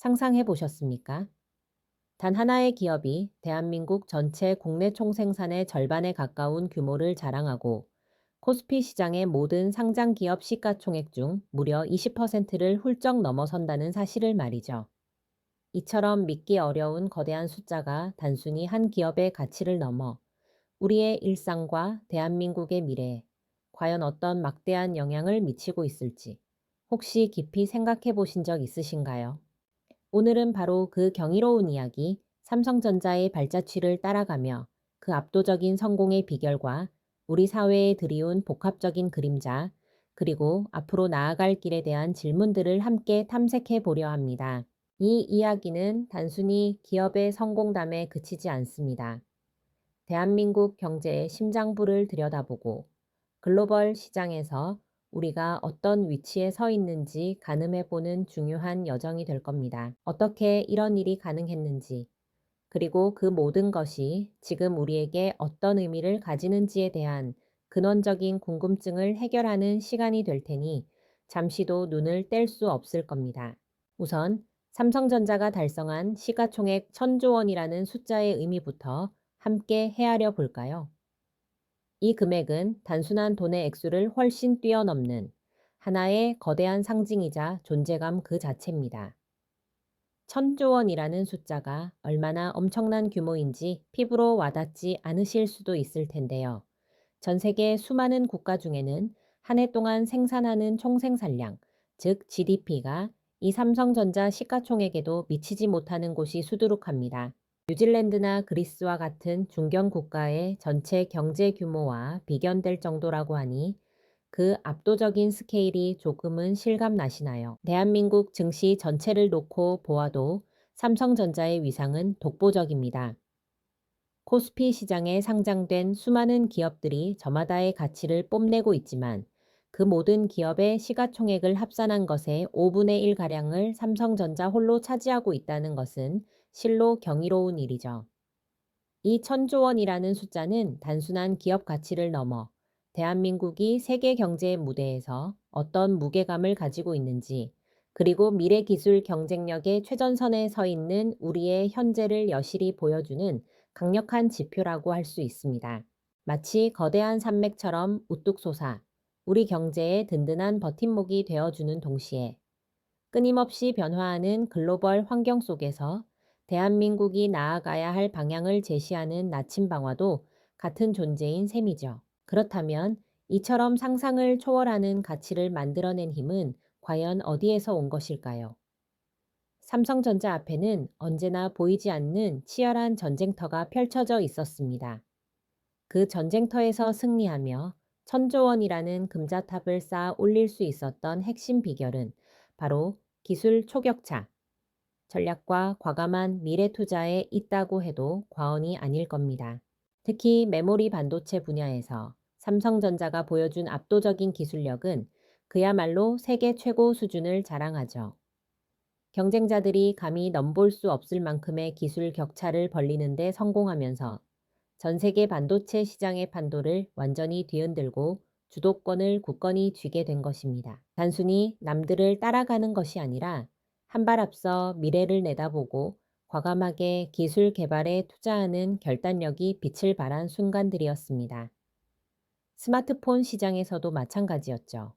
상상해 보셨습니까? 단 하나의 기업이 대한민국 전체 국내 총생산의 절반에 가까운 규모를 자랑하고 코스피 시장의 모든 상장 기업 시가총액 중 무려 20%를 훌쩍 넘어선다는 사실을 말이죠. 이처럼 믿기 어려운 거대한 숫자가 단순히 한 기업의 가치를 넘어 우리의 일상과 대한민국의 미래에 과연 어떤 막대한 영향을 미치고 있을지 혹시 깊이 생각해 보신 적 있으신가요? 오늘은 바로 그 경이로운 이야기, 삼성전자의 발자취를 따라가며 그 압도적인 성공의 비결과 우리 사회에 들이운 복합적인 그림자, 그리고 앞으로 나아갈 길에 대한 질문들을 함께 탐색해 보려 합니다. 이 이야기는 단순히 기업의 성공담에 그치지 않습니다. 대한민국 경제의 심장부를 들여다보고 글로벌 시장에서 우리가 어떤 위치에 서 있는지 가늠해 보는 중요한 여정이 될 겁니다. 어떻게 이런 일이 가능했는지, 그리고 그 모든 것이 지금 우리에게 어떤 의미를 가지는지에 대한 근원적인 궁금증을 해결하는 시간이 될 테니 잠시도 눈을 뗄 수 없을 겁니다. 우선 삼성전자가 달성한 시가총액 천조 원이라는 숫자의 의미부터 함께 헤아려 볼까요? 이 금액은 단순한 돈의 액수를 훨씬 뛰어넘는 하나의 거대한 상징이자 존재감 그 자체입니다. 천조 원이라는 숫자가 얼마나 엄청난 규모인지 피부로 와닿지 않으실 수도 있을 텐데요. 전 세계 수많은 국가 중에는 한 해 동안 생산하는 총생산량, 즉 GDP가 이 삼성전자 시가총액에도 미치지 못하는 곳이 수두룩합니다. 뉴질랜드나 그리스와 같은 중견 국가의 전체 경제 규모와 비견될 정도라고 하니 그 압도적인 스케일이 조금은 실감 나시나요? 대한민국 증시 전체를 놓고 보아도 삼성전자의 위상은 독보적입니다. 코스피 시장에 상장된 수많은 기업들이 저마다의 가치를 뽐내고 있지만 그 모든 기업의 시가총액을 합산한 것의 5분의 1가량을 삼성전자 홀로 차지하고 있다는 것은 실로 경이로운 일이죠. 이 천조 원이라는 숫자는 단순한 기업 가치를 넘어 대한민국이 세계 경제의 무대에서 어떤 무게감을 가지고 있는지, 그리고 미래 기술 경쟁력의 최전선에 서 있는 우리의 현재를 여실히 보여주는 강력한 지표라고 할 수 있습니다. 마치 거대한 산맥처럼 우뚝 솟아 우리 경제의 든든한 버팀목이 되어주는 동시에 끊임없이 변화하는 글로벌 환경 속에서 대한민국이 나아가야 할 방향을 제시하는 나침방화도 같은 존재인 셈이죠. 그렇다면 이처럼 상상을 초월하는 가치를 만들어낸 힘은 과연 어디에서 온 것일까요? 삼성전자 앞에는 언제나 보이지 않는 치열한 전쟁터가 펼쳐져 있었습니다. 그 전쟁터에서 승리하며 천조원이라는 금자탑을 쌓아 올릴 수 있었던 핵심 비결은 바로 기술 초격차, 전략과 과감한 미래 투자에 있다고 해도 과언이 아닐 겁니다. 특히 메모리 반도체 분야에서 삼성전자가 보여준 압도적인 기술력은 그야말로 세계 최고 수준을 자랑하죠. 경쟁자들이 감히 넘볼 수 없을 만큼의 기술 격차를 벌리는데 성공하면서 전 세계 반도체 시장의 판도를 완전히 뒤흔들고 주도권을 굳건히 쥐게 된 것입니다. 단순히 남들을 따라가는 것이 아니라 한 발 앞서 미래를 내다보고 과감하게 기술 개발에 투자하는 결단력이 빛을 발한 순간들이었습니다. 스마트폰 시장에서도 마찬가지였죠.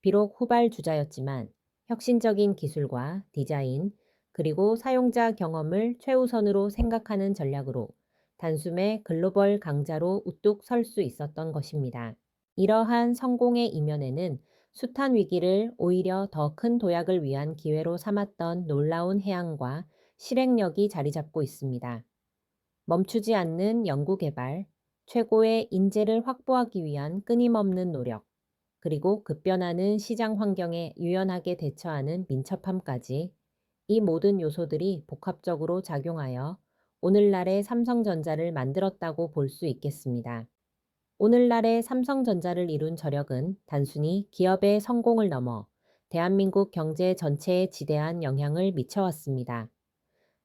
비록 후발주자였지만 혁신적인 기술과 디자인, 그리고 사용자 경험을 최우선으로 생각하는 전략으로 단숨에 글로벌 강자로 우뚝 설 수 있었던 것입니다. 이러한 성공의 이면에는 숱한 위기를 오히려 더 큰 도약을 위한 기회로 삼았던 놀라운 해안과 실행력이 자리 잡고 있습니다. 멈추지 않는 연구개발, 최고의 인재를 확보하기 위한 끊임없는 노력, 그리고 급변하는 시장 환경에 유연하게 대처하는 민첩함까지 이 모든 요소들이 복합적으로 작용하여 오늘날의 삼성전자를 만들었다고 볼 수 있겠습니다. 오늘날의 삼성전자를 이룬 저력은 단순히 기업의 성공을 넘어 대한민국 경제 전체에 지대한 영향을 미쳐왔습니다.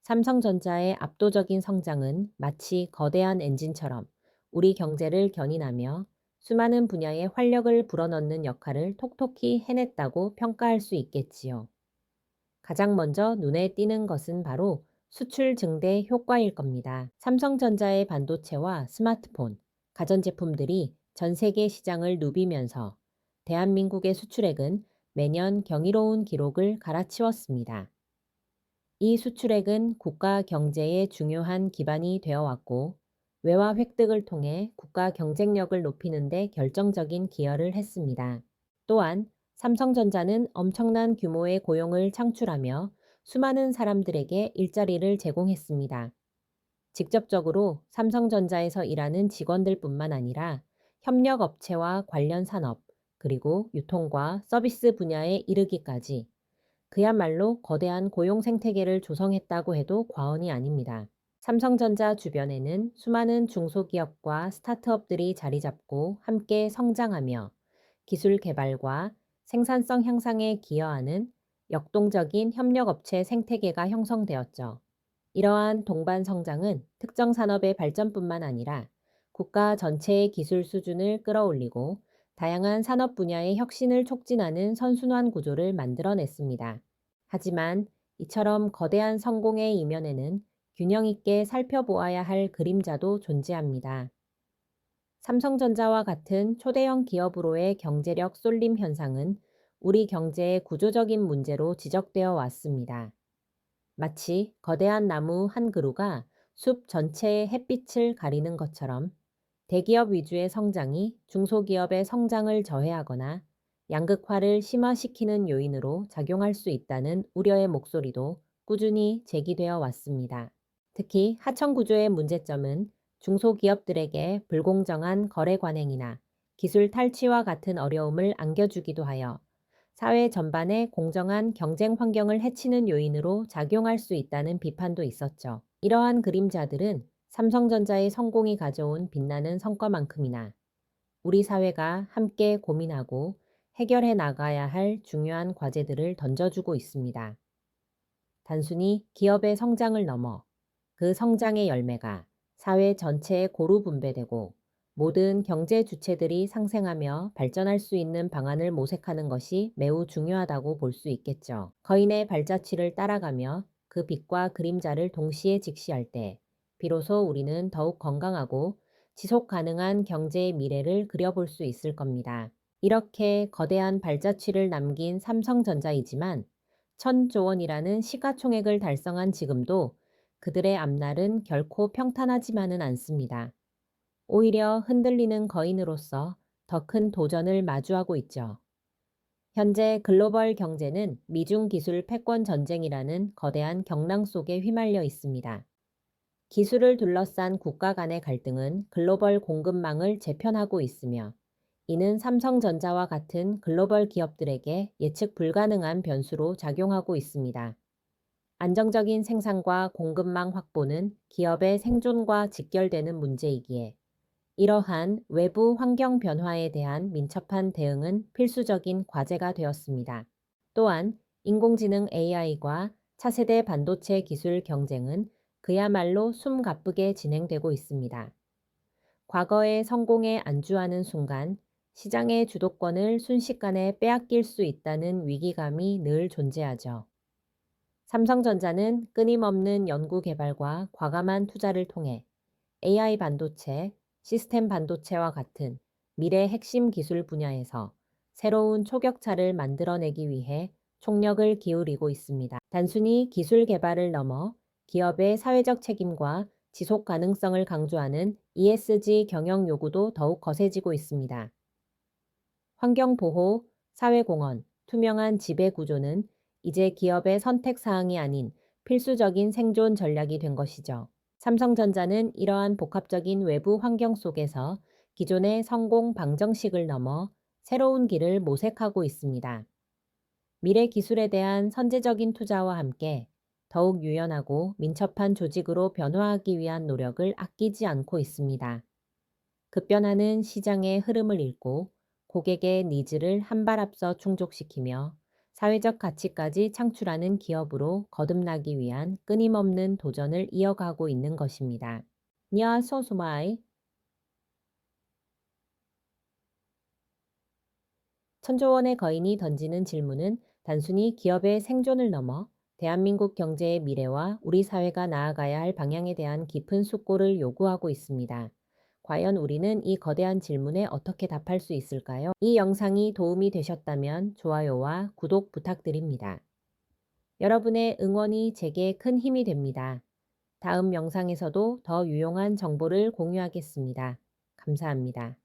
삼성전자의 압도적인 성장은 마치 거대한 엔진처럼 우리 경제를 견인하며 수많은 분야에 활력을 불어넣는 역할을 톡톡히 해냈다고 평가할 수 있겠지요. 가장 먼저 눈에 띄는 것은 바로 수출 증대 효과일 겁니다. 삼성전자의 반도체와 스마트폰, 가전제품들이 전 세계 시장을 누비면서 대한민국의 수출액은 매년 경이로운 기록을 갈아치웠습니다. 이 수출액은 국가 경제의 중요한 기반이 되어 왔고 외화 획득을 통해 국가 경쟁력을 높이는 데 결정적인 기여를 했습니다. 또한 삼성전자는 엄청난 규모의 고용을 창출하며 수많은 사람들에게 일자리를 제공했습니다. 직접적으로 삼성전자에서 일하는 직원들 뿐만 아니라 협력업체와 관련 산업, 그리고 유통과 서비스 분야에 이르기까지 그야말로 거대한 고용 생태계를 조성했다고 해도 과언이 아닙니다. 삼성전자 주변에는 수많은 중소기업과 스타트업들이 자리 잡고 함께 성장하며 기술 개발과 생산성 향상에 기여하는 역동적인 협력업체 생태계가 형성되었죠. 이러한 동반 성장은 특정 산업의 발전뿐만 아니라 국가 전체의 기술 수준을 끌어올리고 다양한 산업 분야의 혁신을 촉진하는 선순환 구조를 만들어냈습니다. 하지만 이처럼 거대한 성공의 이면에는 균형 있게 살펴보아야 할 그림자도 존재합니다. 삼성전자와 같은 초대형 기업으로의 경제력 쏠림 현상은 우리 경제의 구조적인 문제로 지적되어 왔습니다. 마치 거대한 나무 한 그루가 숲 전체의 햇빛을 가리는 것처럼 대기업 위주의 성장이 중소기업의 성장을 저해하거나 양극화를 심화시키는 요인으로 작용할 수 있다는 우려의 목소리도 꾸준히 제기되어 왔습니다. 특히 하청 구조의 문제점은 중소기업들에게 불공정한 거래 관행이나 기술 탈취와 같은 어려움을 안겨주기도 하여 사회 전반의 공정한 경쟁 환경을 해치는 요인으로 작용할 수 있다는 비판도 있었죠. 이러한 그림자들은 삼성전자의 성공이 가져온 빛나는 성과만큼이나 우리 사회가 함께 고민하고 해결해 나가야 할 중요한 과제들을 던져주고 있습니다. 단순히 기업의 성장을 넘어 그 성장의 열매가 사회 전체에 고루 분배되고 모든 경제 주체들이 상생하며 발전할 수 있는 방안을 모색하는 것이 매우 중요하다고 볼 수 있겠죠. 거인의 발자취를 따라가며 그 빛과 그림자를 동시에 직시할 때 비로소 우리는 더욱 건강하고 지속 가능한 경제의 미래를 그려볼 수 있을 겁니다. 이렇게 거대한 발자취를 남긴 삼성전자이지만 천조 원이라는 시가총액을 달성한 지금도 그들의 앞날은 결코 평탄하지만은 않습니다. 오히려 흔들리는 거인으로서 더 큰 도전을 마주하고 있죠. 현재 글로벌 경제는 미중 기술 패권 전쟁이라는 거대한 경랑 속에 휘말려 있습니다. 기술을 둘러싼 국가 간의 갈등은 글로벌 공급망을 재편하고 있으며 이는 삼성전자와 같은 글로벌 기업들에게 예측 불가능한 변수로 작용하고 있습니다. 안정적인 생산과 공급망 확보는 기업의 생존과 직결되는 문제이기에 이러한 외부 환경 변화에 대한 민첩한 대응은 필수적인 과제가 되었습니다. 또한 인공지능 AI과 차세대 반도체 기술 경쟁은 그야말로 숨가쁘게 진행되고 있습니다. 과거의 성공에 안주하는 순간 시장의 주도권을 순식간에 빼앗길 수 있다는 위기감이 늘 존재하죠. 삼성전자는 끊임없는 연구 개발과 과감한 투자를 통해 AI 반도체, 시스템 반도체와 같은 미래 핵심 기술 분야에서 새로운 초격차를 만들어내기 위해 총력을 기울이고 있습니다. 단순히 기술 개발을 넘어 기업의 사회적 책임과 지속 가능성을 강조하는 ESG 경영 요구도 더욱 거세지고 있습니다. 환경 보호, 사회 공헌, 투명한 지배 구조는 이제 기업의 선택 사항이 아닌 필수적인 생존 전략이 된 것이죠. 삼성전자는 이러한 복합적인 외부 환경 속에서 기존의 성공 방정식을 넘어 새로운 길을 모색하고 있습니다. 미래 기술에 대한 선제적인 투자와 함께 더욱 유연하고 민첩한 조직으로 변화하기 위한 노력을 아끼지 않고 있습니다. 급변하는 시장의 흐름을 읽고 고객의 니즈를 한 발 앞서 충족시키며 사회적 가치까지 창출하는 기업으로 거듭나기 위한 끊임없는 도전을 이어가고 있는 것입니다. 냐 소수마이 천조원의 거인이 던지는 질문은 단순히 기업의 생존을 넘어 대한민국 경제의 미래와 우리 사회가 나아가야 할 방향에 대한 깊은 숙고를 요구하고 있습니다. 과연 우리는 이 거대한 질문에 어떻게 답할 수 있을까요? 이 영상이 도움이 되셨다면 좋아요와 구독 부탁드립니다. 여러분의 응원이 제게 큰 힘이 됩니다. 다음 영상에서도 더 유용한 정보를 공유하겠습니다. 감사합니다.